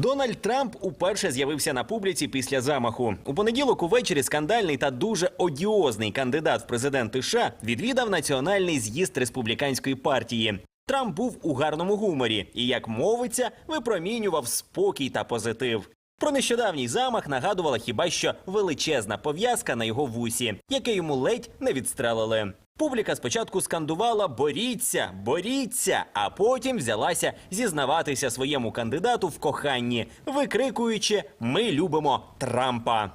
Дональд Трамп уперше з'явився на публіці після замаху. У понеділок увечері скандальний та дуже одіозний кандидат в президенти США відвідав національний з'їзд республіканської партії. Трамп був у гарному гуморі і, як мовиться, випромінював спокій та позитив. Про нещодавній замах нагадувала хіба що величезна пов'язка на його вусі, яке йому ледь не відстрелили. Публіка спочатку скандувала Боріться, боріться, а потім взялася зізнаватися своєму кандидату в коханні, викрикуючи Ми любимо Трампа.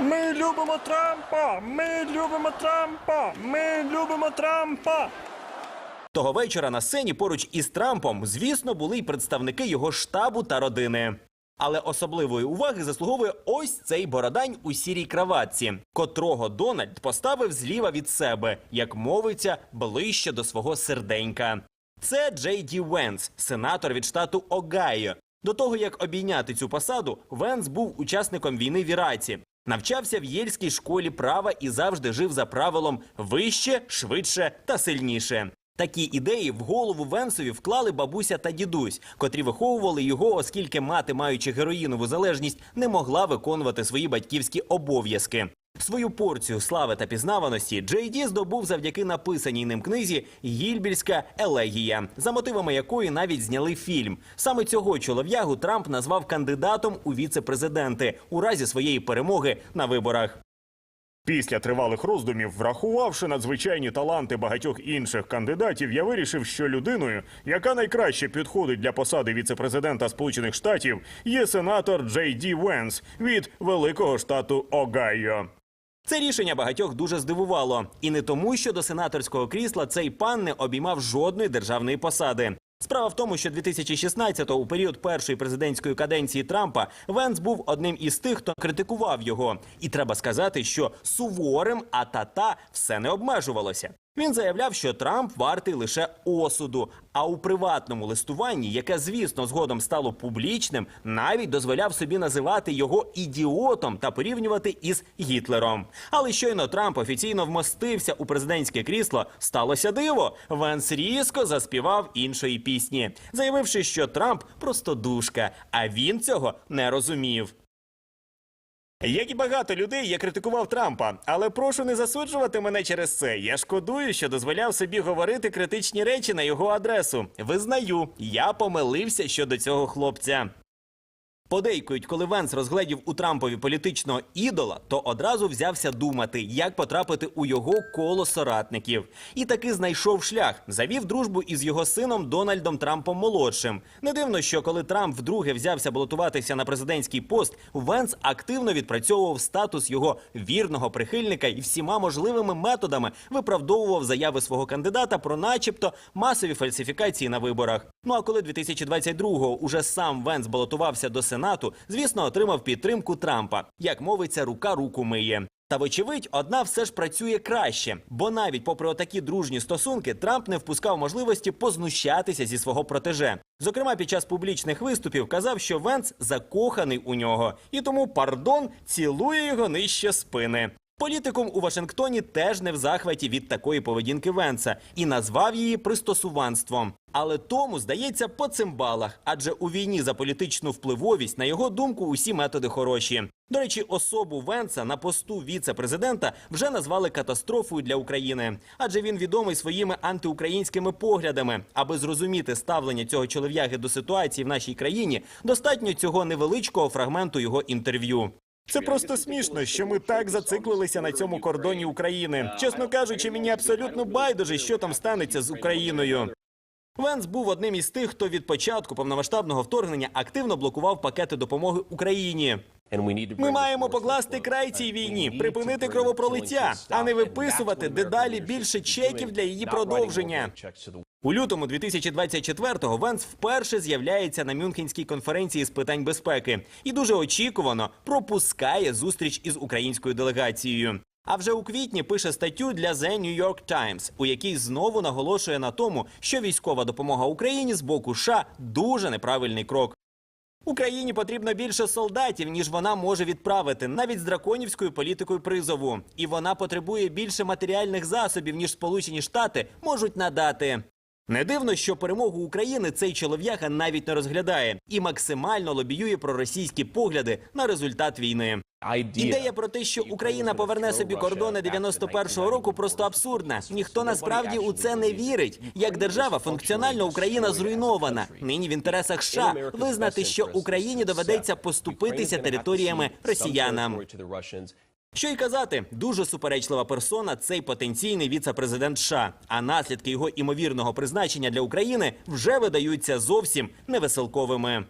Ми любимо Трампа! Ми любимо Трампа! Ми любимо Трампа! Того вечора на сцені поруч із Трампом, звісно, були й представники його штабу та родини. Але особливої уваги заслуговує ось цей бородань у сірій краватці, котрого Дональд поставив зліва від себе, як мовиться, ближче до свого серденька. Це Джей Ді Венс, сенатор від штату Огайо. До того як обійняти цю посаду, Венс був учасником війни в Іраці. Навчався в Єльській школі права і завжди жив за правилом вище, швидше та сильніше. Такі ідеї в голову Венсові вклали бабуся та дідусь, котрі виховували його, оскільки мати, маючи героїнову залежність, не могла виконувати свої батьківські обов'язки. Свою порцію слави та пізнаваності Джей Ді здобув завдяки написаній ним книзі Гільбільська елегія, за мотивами якої навіть зняли фільм. Саме цього чолов'ягу Трамп назвав кандидатом у віце-президенти у разі своєї перемоги на виборах. Після тривалих роздумів, врахувавши надзвичайні таланти багатьох інших кандидатів, я вирішив, що людиною, яка найкраще підходить для посади віцепрезидента Сполучених Штатів, є сенатор Джей Ді Венс від великого штату Огайо. Це рішення багатьох дуже здивувало, і не тому, що до сенаторського крісла цей пан не обіймав жодної державної посади. Справа в тому, що 2016-го, у період першої президентської каденції Трампа, Венс був одним із тих, хто критикував його. І треба сказати, що суворим а-та-та все не обмежувалося. Він заявляв, що Трамп вартий лише осуду. А у приватному листуванні, яке, звісно, згодом стало публічним, навіть дозволяв собі називати його ідіотом та порівнювати із Гітлером. Але щойно Трамп офіційно вмостився у президентське крісло, сталося диво. Венс різко заспівав іншої пісні, заявивши, що Трамп просто душка, а він цього не розумів. Як і багато людей, я критикував Трампа, але прошу не засуджувати мене через це. Я шкодую, що дозволяв собі говорити критичні речі на його адресу. Визнаю, я помилився щодо цього хлопця. Подейкують, коли Венс розгледів у Трампові політичного ідола, то одразу взявся думати, як потрапити у його коло соратників. І таки знайшов шлях, завів дружбу із його сином Дональдом Трампом молодшим. Не дивно, що коли Трамп вдруге взявся балотуватися на президентський пост, Венс активно відпрацьовував статус його вірного прихильника і всіма можливими методами виправдовував заяви свого кандидата про, начебто, масові фальсифікації на виборах. Ну а коли 2022-го уже сам Венс балотувався до Сенату, звісно, отримав підтримку Трампа. Як мовиться, рука руку миє. Та вочевидь, одна все ж працює краще, бо навіть попри отакі дружні стосунки, Трамп не впускав можливості познущатися зі свого протеже. Зокрема, під час публічних виступів казав, що Венс закоханий у нього, і тому пардон цілує його нижче спини. Політикум у Вашингтоні теж не в захваті від такої поведінки Венса і назвав її пристосуванством. Але тому здається по цимбалах, адже у війні за політичну впливовість, на його думку, усі методи хороші. До речі, особу Венса на посту віце-президента вже назвали катастрофою для України, адже він відомий своїми антиукраїнськими поглядами. Аби зрозуміти ставлення цього чолов'яги до ситуації в нашій країні, достатньо цього невеличкого фрагменту його інтерв'ю. Це просто смішно, що ми так зациклилися на цьому кордоні України. Чесно кажучи, мені абсолютно байдуже, що там станеться з Україною. Венс був одним із тих, хто від початку повномасштабного вторгнення активно блокував пакети допомоги Україні. Ми маємо покласти край цій війні, припинити кровопролиття, а не виписувати дедалі більше чеків для її продовження. У лютому 2024-го Венс вперше з'являється на Мюнхенській конференції з питань безпеки і дуже очікувано пропускає зустріч із українською делегацією. А вже у квітні пише статтю для The New York Times, у якій знову наголошує на тому, що військова допомога Україні з боку США дуже неправильний крок. Україні потрібно більше солдатів, ніж вона може відправити, навіть з драконівською політикою призову. І вона потребує більше матеріальних засобів, ніж Сполучені Штати можуть надати. Не дивно, що перемогу України цей чолов'яга навіть не розглядає і максимально лобіює проросійські погляди на результат війни. Ідея про те, що Україна поверне собі кордони 91-го року, просто абсурдна. Ніхто насправді у це не вірить. Як держава, функціонально Україна зруйнована. Нині в інтересах США визнати, що Україні доведеться поступитися територіями росіянам. Що й казати, дуже суперечлива персона цей потенційний віце-президент США. А наслідки його імовірного призначення для України вже видаються зовсім невеселковими.